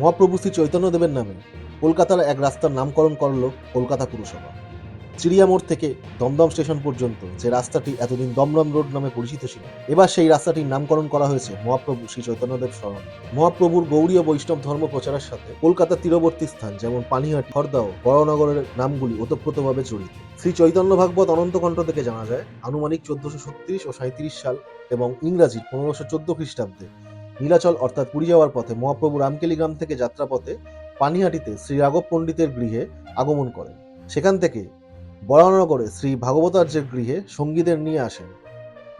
মহাপ্রভু শ্রী চৈতন্যদেবের নামে কলকাতার এক রাস্তার নামকরণ করল কলকাতা পুরসভা। চিড়িয়া মোড় থেকে দমদম স্টেশন পর্যন্ত যে রাস্তাটি এতদিন দমদম রোড নামে পরিচিত ছিল, এবার সেই রাস্তাটির নামকরণ করা হয়েছে মহাপ্রভু শ্রী চৈতন্যদেব স্মরণ। মহাপ্রভুর গৌড়ীয় বৈষ্ণব ধর্ম প্রচারের সাথে কলকাতার তীরবর্তী স্থান যেমন পানিহাটি, খর্দা ও বড়নগরের নামগুলি ওতপ্রোতভাবে জড়িত। শ্রী চৈতন্য ভাগবত অনন্তকণ্ঠ থেকে জানা যায়, আনুমানিক চোদ্দশো ছত্রিশ ও সাঁত্রিশ সাল এবং ইংরাজির পনেরোশো চোদ্দ খ্রিস্টাব্দে নীলাচল অর্থাৎ পুরী যাওয়ার পথে মহাপ্রভু রামকেলি গ্রাম থেকে যাত্রাপথে পানিহাটিতে শ্রী রাঘব পণ্ডিতের গৃহে আগমন করেন। সেখান থেকে বরানগরে শ্রী ভাগবতার্যের গৃহে সঙ্গীদের নিয়ে আসেন।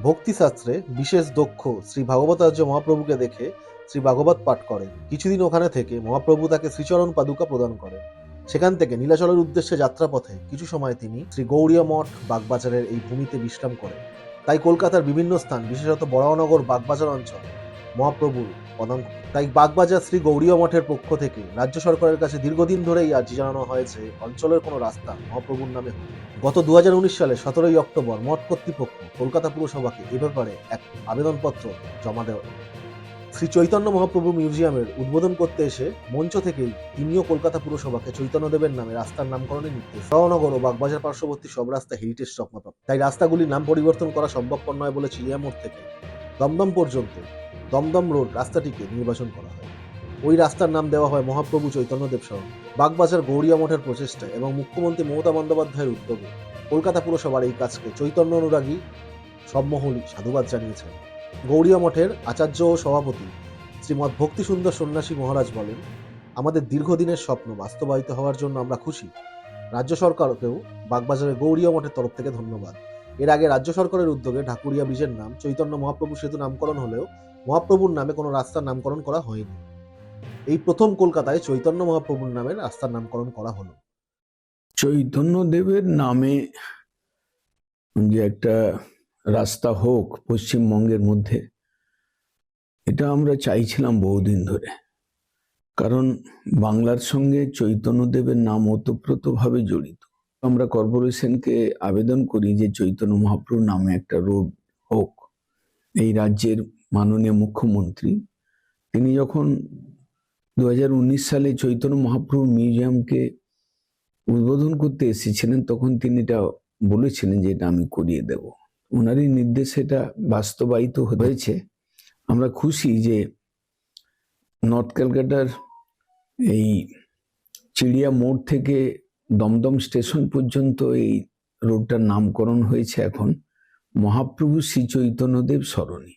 ভক্তিশাস্ত্রে বিশেষ দক্ষ শ্রী ভাগবতার্য মহাপ্রভুকে দেখে শ্রী ভাগবত পাঠ করেন। কিছুদিন ওখানে থেকে মহাপ্রভু তাকে শ্রীচরণ পাদুকা প্রদান করেন। সেখান থেকে নীলাচলের উদ্দেশ্যে যাত্রাপথে কিছু সময় তিনি শ্রী গৌরীয় মঠ বাগবাজারের এই ভূমিতে বিশ্রাম করেন। তাই কলকাতার বিভিন্ন স্থান, বিশেষত বড়নগর বাগবাজার অঞ্চল মহাপ্রভুর পদাঙ্ক তাই বাগবাজার শ্রী গৌরীয় মঠের পক্ষ থেকে রাজ্য সরকারের কাছে দীর্ঘদিন ধরেই আর্জি জানানো হয়েছে, অঞ্চলের কোনো রাস্তা মহাপ্রভুর নামে। গত দুহাজার উনিশ সালে সতেরোই অক্টোবর মঠ কর্তৃপক্ষ কলকাতা পুরসভাকে এ ব্যাপারে এক আবেদনপত্র জমা দেওয়া শ্রী চৈতন্য মহাপ্রভু মিউজিয়ামের উদ্বোধন করতে এসে মঞ্চ থেকেই তিনিও কলকাতা পুরসভাকে চৈতন্যদেবের নামে রাস্তার নামকরণের নির্দেশ। সহনগর ও বাগবাজার পার্শ্ববর্তী সব রাস্তা হেরিটেজ চকমাপ্রাপ্ত তাই রাস্তাগুলির নাম পরিবর্তন করা সম্ভবপর নয় বলে চিড়িয়ামোড় থেকে দমদম পর্যন্ত দমদম রোড রাস্তাটিকে নির্বাচন করা হয়। ওই রাস্তার নাম দেওয়া হয় মহাপ্রভু চৈতন্যদেব স্মরণ বাগবাজার গৌরিয়া মঠের প্রচেষ্টায় এবং মুখ্যমন্ত্রী মমতা বন্দ্যোপাধ্যায়ের উদ্যোগে কলকাতা পুরসভার এই কাজকে চৈতন্য অনুরাগী সব মহলই সাধুবাদ জানিয়েছেন। গৌরিয়া মঠের আচার্য ও সভাপতি শ্রীমৎ ভক্তি সুন্দর সন্ন্যাসী মহারাজ বলেন, আমাদের দীর্ঘদিনের স্বপ্ন বাস্তবায়িত হওয়ার জন্য আমরা খুশি। রাজ্য সরকারকেও বাগবাজারের গৌরিয়া মঠের তরফ থেকে ধন্যবাদ। এর আগে রাজ্য সরকারের উদ্যোগে ঢাকুরিয়া ব্রিজের নাম, চৈতন্য মহাপ্রভু সেতু নামকরণ হলেও মহাপ্রভুর নামে কোনো রাস্তার নামকরণ করা হয়নি। এই প্রথম কলকাতায় চৈতন্য মহাপ্রভুর নামে রাস্তার নামকরণ করা হলো। চৈতন্যদেবের নামে যে একটা রাস্তা হোক পশ্চিমবঙ্গের মধ্যে, এটা আমরা চাইছিলাম বহুদিন ধরে। কারণ বাংলার সঙ্গে চৈতন্যদেবের নাম ওতপ্রোতভাবে জড়িত। আমরা কর্পোরেশনকে আবেদন করি যে চৈতন্য মহাপ্রভুর নামে একটা রোড হোক। এই রাজ্যের মাননীয় মুখ্যমন্ত্রী, তিনি যখন দু হাজার উনিশ সালে চৈতন্য মহাপ্রভু মিউজিয়ামকে উদ্বোধন করতে এসেছিলেন, তখন তিনি এটা বলেছিলেন যে এটা আমি করিয়ে দেব। ওনারই নির্দেশে এটা বাস্তবায়িত হয়েছে। আমরা খুশি যে নর্থ ক্যালকাটার এই চিড়িয়া মোড় থেকে দমদম স্টেশন পর্যন্ত এই রোডটার নামকরণ হয়েছে এখন মহাপ্রভু শ্রী চৈতন্যদেব সরণি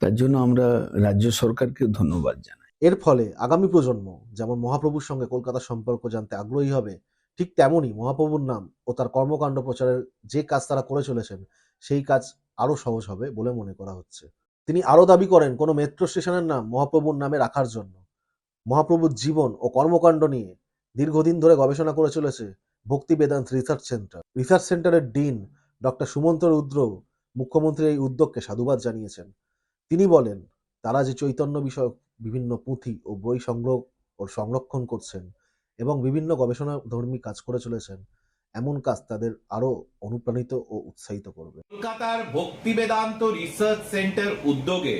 তার জন্য আমরা রাজ্য সরকারকে ধন্যবাদ জানাই। এর ফলে আগামী প্রজন্ম যেমন মহাপ্রভুর সঙ্গে কলকাতার সম্পর্ক জানতে আগ্রহী হবে, ঠিক তেমনই মহাপ্রভুর নাম ও তার কর্মকাণ্ড প্রচারের যে কাজ তারা করে চলেছেন, সেই কাজ আরও সহজ হবে বলে মনে করা হচ্ছে। তিনি আরও দাবি করেন, কোনো মেট্রো স্টেশনের নাম মহাপ্রভুর নামে রাখার জন্য। মহাপ্রভুর জীবন ও কর্মকাণ্ড নিয়ে দীর্ঘদিন ধরে গবেষণা করে চলেছে Bhakti Vedanta research centre. Research সেন্টারের ডিন ডক্টর সুমন্ত রুদ্র মুখ্যমন্ত্রীর এই উদ্যোগকে সাধুবাদ জানিয়েছেন। তিনি বলেন, তারা যে চৈতন্য বিষয়ক বিভিন্ন পুঁথি ও বই সংগ্রহ ও সংরক্ষণ করছেন এবং বিভিন্ন গবেষণা ধর্মী কাজ করে চলেছেন, এমন কাজ তাদের আরও অনুপ্রাণিত ও উৎসাহিত করবে। কলকাতার ভক্তি বেদান্ত রিসার্চ সেন্টার উদ্যোগে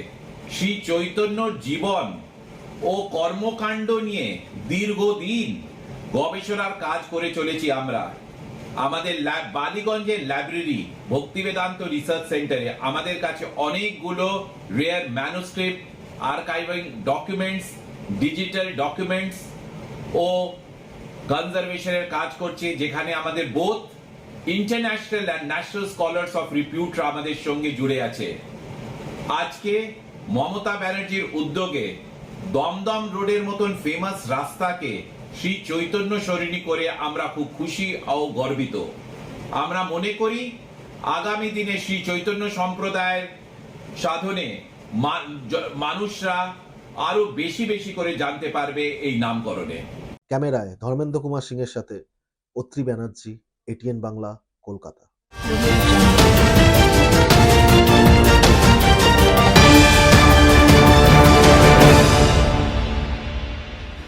শ্রী চৈতন্যর জীবন ও কর্মকাণ্ড নিয়ে দীর্ঘদিন গবেষণার কাজ করে চলেছি আমরা। আমাদের বালিগঞ্জের লাইব্রেরি ভক্তি বেদান্ত রিসার্চ সেন্টারে আমাদের কাছে অনেকগুলো rare manuscript archiving documents digital documents ও কনজারভেশনের কাজ করছে, যেখানে আমাদের both international and national scholars of রিপিউটরা আমাদের সঙ্গে জুড়ে আছে। আজকে মমতা ব্যানার্জির উদ্যোগে দমদম রোডের মতন ফেমাস রাস্তাকে শ্রী চৈতন্য সরণি করে আমরা খুব খুশি ও গর্বিত আমরা মনে করি, আগামী দিনে শ্রী চৈতন্য সম্প্রদায়ের সাধনে মানুষরা আরও বেশি বেশি করে জানতে পারবে এই নামকরণে ক্যামেরায় ধর্মেন্দ্র কুমার সিং এর সাথে অত্রি ব্যানার্জি, এটিএন বাংলা, কলকাতা.